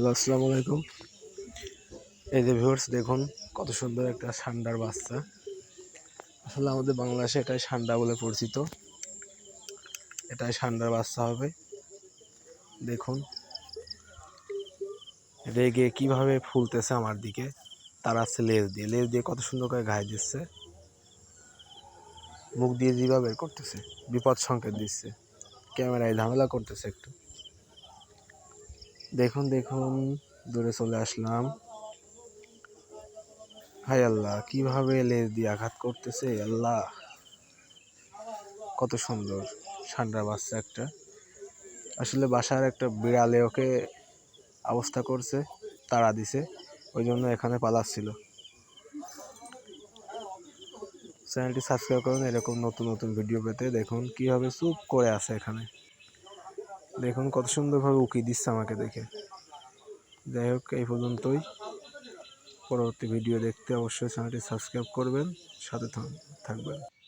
Hello, আসসালামু আলাইকুম। এই যে ভিউয়ার্স দেখুন কত সুন্দর একটা সান্ডার বাচ্চা। আসলে আমাদের বাংলাদেশে এটাই সান্ডা বলে পরিচিত। এটাই সান্ডার বাচ্চা হবে। দেখুন। রেগে কীভাবে ফুলতেছে আমার দিকে। তাড়াচ্ছে লেজ দিয়ে। লেজ দিয়ে কত সুন্দর করে ঘায়ে দিচ্ছে। মুখ দিয়ে জিভা বের করতেছে, বিপদ সংকেত দিচ্ছে। ক্যামেরায় ঝামেলা করতেছে একটু। দেখুন দেখুন, দূরে চলে আসলাম। হাই আল্লাহ, কীভাবে লেজ দিয়ে আঘাত করতেছে? আল্লাহ, কত সুন্দর ঠান্ডা বাচ্চা একটা। আসলে বাসার একটা বিড়ালে ওকে অবস্থা করছে, তাড়া দিছে, ওই জন্য এখানে পালাচ্ছিল। চ্যানেলটি সাবস্ক্রাইব করুন, এরকম নতুন নতুন ভিডিও পেতে। দেখুন, কীভাবে চুপ করে আছে এখানে। দেখুন কত সুন্দরভাবে উকি দিচ্ছে আমাকে দেখে। যাই হোক, এই পর্যন্তই। পরবর্তী ভিডিও দেখতে অবশ্যই চ্যানেলটি সাবস্ক্রাইব করবেন, সাথে থাক- থাকবেন।